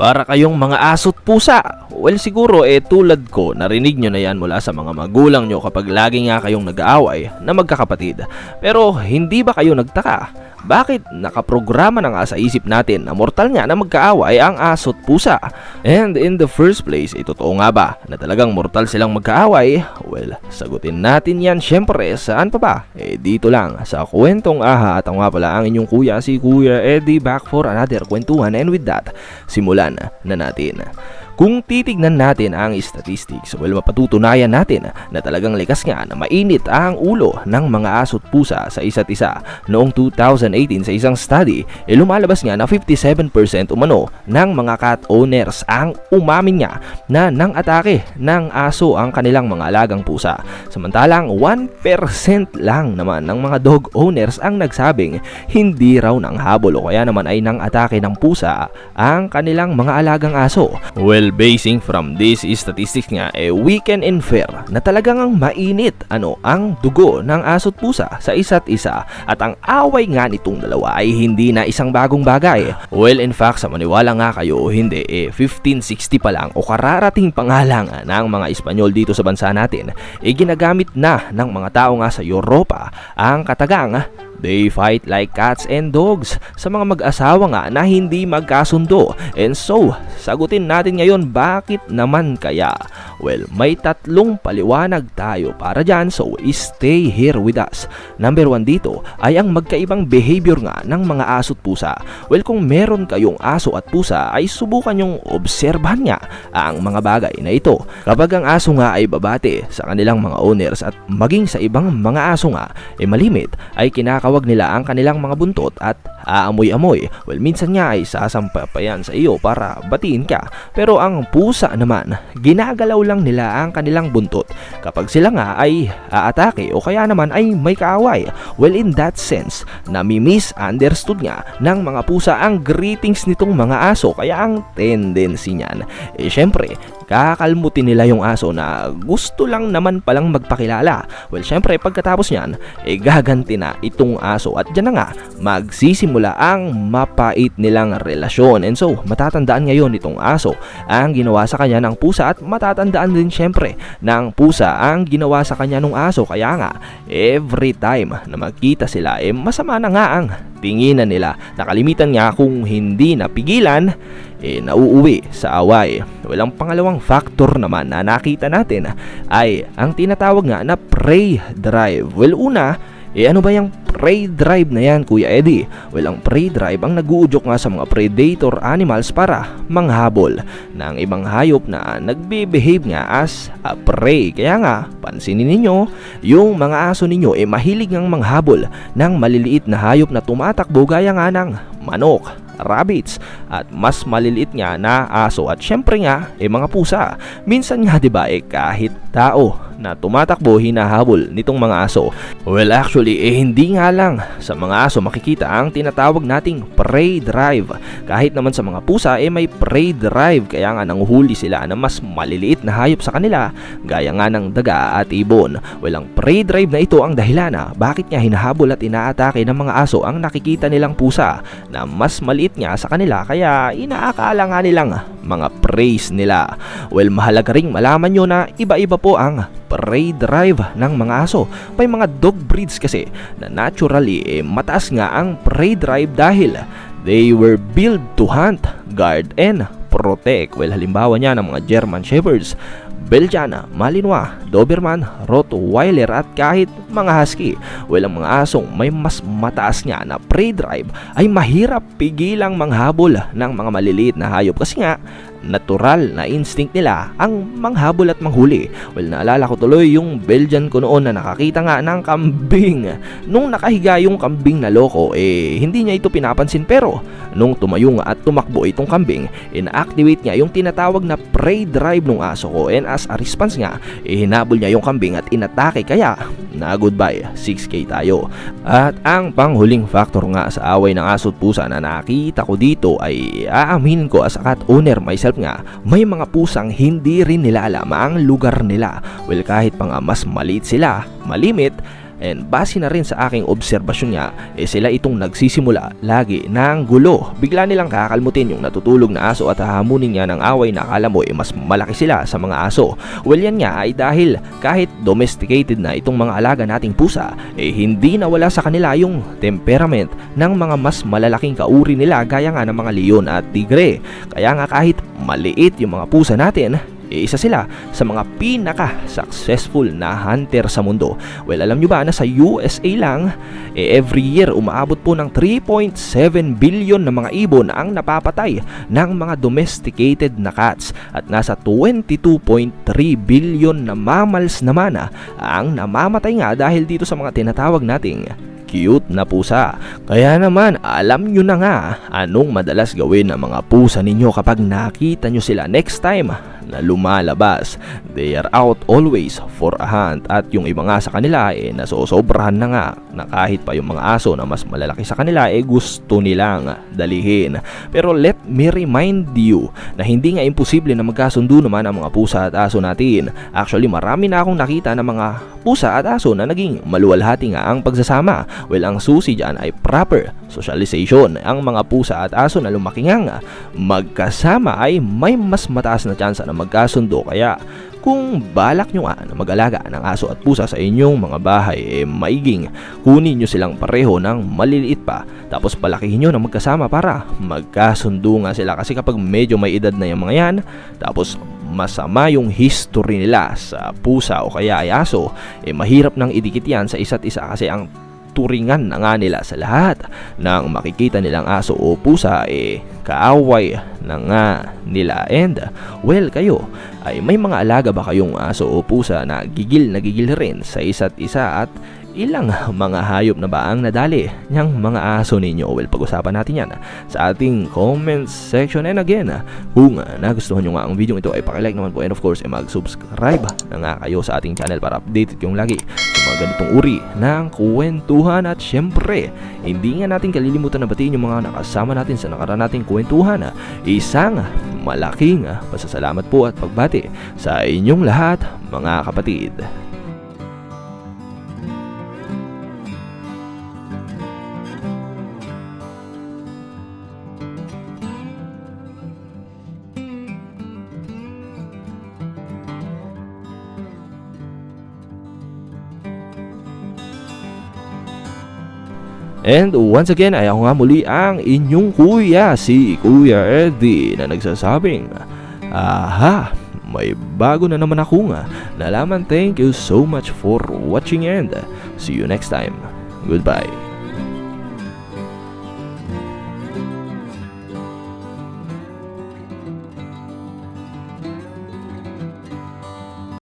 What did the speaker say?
Para kayong mga aso't pusa. Well siguro eh tulad ko narinig nyo na yan mula sa mga magulang nyo kapag lagi nga kayong nag-aaway na magkakapatid. Pero hindi ba kayo nagtaka? Bakit nakaprograma na nga sa isip natin na mortal nga na magkaaway ang aso't pusa? And in the first place, eh, totoo nga ba na talagang mortal silang magkaaway? Well, sagutin natin yan syempre saan pa ba? Eh dito lang sa kwentong aha at ang nga pala ang inyong kuya si Kuya Eddie back for another kwentuhan and with that, simulan na natin. Kung titignan natin ang statistics, well mapatutunayan natin na talagang likas nga na mainit ang ulo ng mga aso't pusa sa isa't isa. Noong 2018 sa isang study, eh lumalabas nga na 57% umano ng mga cat owners ang umamin nga na nang atake ng aso ang kanilang mga alagang pusa. Samantalang 1% lang naman ng mga dog owners ang nagsabing hindi raw nang habol o kaya naman ay nang atake ng pusa ang kanilang mga alagang aso. Well, basing from this statistics nga, eh, we can infer na talagang ang mainit ano ang dugo ng aso't pusa sa isa't isa at ang away nga nitong dalawa ay hindi na isang bagong bagay. Well, in fact, sa maniwala nga kayo o hindi, eh, 1560 pa lang o kararating pa nga lang ng mga Espanyol dito sa bansa natin, eh, ginagamit na ng mga tao nga sa Europa ang katagang They fight like cats and dogs sa mga mag-asawa nga na hindi magkasundo. And so, sagutin natin ngayon bakit naman kaya? Well, may tatlong paliwanag tayo para dyan so stay here with us. Number one dito ay ang magkaibang behavior nga ng mga aso't pusa. Well, kung meron kayong aso at pusa ay subukan yung obserbahan nga ang mga bagay na ito. Kapag ang aso nga ay babate sa kanilang mga owners at maging sa ibang mga aso nga ay malimit ay kinakawag nila ang kanilang mga buntot at aamoy-amoy. Well, minsan nga ay sasampapayan sa iyo para batiin ka. Pero ang pusa naman, ginagalaw lang nila ang kanilang buntot kapag sila nga ay aatake o kaya naman ay may kaaway. Well, in that sense, nami-misunderstood nga ng mga pusa ang greetings nitong mga aso kaya ang tendency niyan. Eh syempre, kakalmutin nila yung aso na gusto lang naman palang magpakilala. Well, syempre pagkatapos niyan, eh gaganti na itong aso at dyan na nga magsisimula ang mapait nilang relasyon. And so, matatandaan ngayon itong aso ang ginawa sa kanya ng pusa at matatandaan din syempre ng pusa ang ginawa sa kanya ng aso. Kaya nga, every time na magkita sila, eh masama na nga ang tinginan nila. Nakalimitan nga kung hindi napigilan, eh, nauuwi sa away. Walang pangalawang factor naman na nakita natin ay ang tinatawag nga na prey drive. Well, una, eh ano ba yung prey drive na yan, Kuya Eddie? Well, ang prey drive ang naguudyok nga sa mga predator animals para manghabol ng ibang hayop na nagbe-behave nga as a prey. Kaya nga, pansinin ninyo, yung mga aso ninyo eh mahilig ngang manghabol ng maliliit na hayop na tumatakbo gaya nga ng manok, rabbits at mas maliliit nga na aso at syempre nga eh mga pusa. Minsan nga 'di ba eh kahit tao na tumatakbo hinahabol nitong mga aso. Well actually eh hindi nga lang sa mga aso makikita ang tinatawag nating prey drive. Kahit naman sa mga pusa eh may prey drive kaya nga nanguhuli sila ng mas maliliit na hayop sa kanila gaya nga ng daga at ibon. Well ang prey drive na ito ang dahilan na bakit niya hinahabol at inaatake ng mga aso ang nakikita nilang pusa na mas maliit nga sa kanila kaya inaakala nga nilang mga praise nila. Well mahalaga ring malaman nyo na iba-iba po ang prey drive ng mga aso. May mga dog breeds kasi na naturally eh, mataas nga ang prey drive dahil they were built to hunt, guard, and protect. Well halimbawa niya ng mga German Shepherds, Belgiana, Malinois, Doberman, Rottweiler at kahit mga Husky. Well, ang mga asong may mas mataas nga na prey drive ay mahirap pigilang manghabol ng mga maliliit na hayop kasi nga natural na instinct nila ang manghabol at manghuli. Well, naalala ko tuloy yung Belgian ko noon na nakakita nga ng kambing. Nung nakahiga yung kambing na loko, eh hindi niya ito pinapansin pero nung tumayo nga at tumakbo itong kambing, ina-activate niya yung tinatawag na prey drive ng aso ko and as a response nga, eh hinabol niya yung kambing at inatake kaya na goodbye 6k tayo. At ang panghuling factor nga sa away ng aso at pusa na nakita ko dito ay aaminin ko as a cat owner myself nga, may mga pusang hindi rin nila alam ang lugar nila. Well kahit pa nga mas maliit sila, malimit, And base na rin sa aking obserbasyon nga, eh sila itong nagsisimula lagi ng gulo. Bigla nilang kakalmutin yung natutulog na aso at hahamunin niya ng away na akala mo eh mas malaki sila sa mga aso. Well yan nga ay dahil kahit domesticated na itong mga alaga nating pusa, eh hindi nawala sa kanila yung temperament ng mga mas malalaking kauri nila gaya nga ng mga leon at tigre. Kaya nga kahit maliit yung mga pusa natin, eh, isa sila sa mga pinaka-successful na hunter sa mundo. Well, alam nyo ba na sa USA lang, eh, every year umaabot po ng 3.7 billion na mga ibon ang napapatay ng mga domesticated na cats at nasa 22.3 billion na mammals naman ang namamatay nga dahil dito sa mga tinatawag nating cute na pusa. Kaya naman, alam nyo na nga anong madalas gawin ng mga pusa ninyo kapag nakita nyo sila next time na lumalabas. They are out always for a hunt at yung iba nga sa kanila eh nasosobrahan na nga na kahit pa yung mga aso na mas malalaki sa kanila eh gusto nilang dalihin. Pero let me remind you na hindi nga imposible na magkasundo naman ang mga pusa at aso natin. Actually marami na akong nakita ng mga pusa at aso na naging maluwalhati nga ang pagsasama. Well ang susi dyan ay proper socialization. Ang mga pusa at aso na lumaki nga magkasama ay may mas mataas na tsansa na magkasundo. Kaya kung balak nyo nga na mag-alaga ng aso at pusa sa inyong mga bahay, eh maiging kunin nyo silang pareho ng maliliit pa. Tapos palakihin nyo na magkasama para magkasundo nga sila. Kasi kapag medyo may edad na yung mga yan tapos masama yung history nila sa pusa o kaya ay aso, eh mahirap nang idikit yan sa isa't isa. Kasi ang turingan na nga nila sa lahat ng makikita nilang aso o pusa eh kaaway na nga nila and well kayo ay may mga alaga ba kayong aso o pusa na gigil na gigil rin sa isa't isa at ilang mga hayop na ba ang nadali niyang mga aso ninyo? Well, pag-usapan natin yan sa ating comment section. And again, kung nagustuhan nyo nga ang video ito ay pakilike naman po and of course ay mag-subscribe na nga kayo sa ating channel para updated yung lagi mga ganitong uri ng kwentuhan at syempre, hindi nga natin kalilimutan na batiin yung mga nakasama natin sa nakaraan nating kwentuhan. Isang malaking pasasalamat po at pagbati sa inyong lahat mga kapatid. And once again ay ako nga muli ang inyong kuya, si Kuya Eddie na nagsasabing Aha, may bago na naman ako nga nalaman. Thank you so much for watching and see you next time. Goodbye.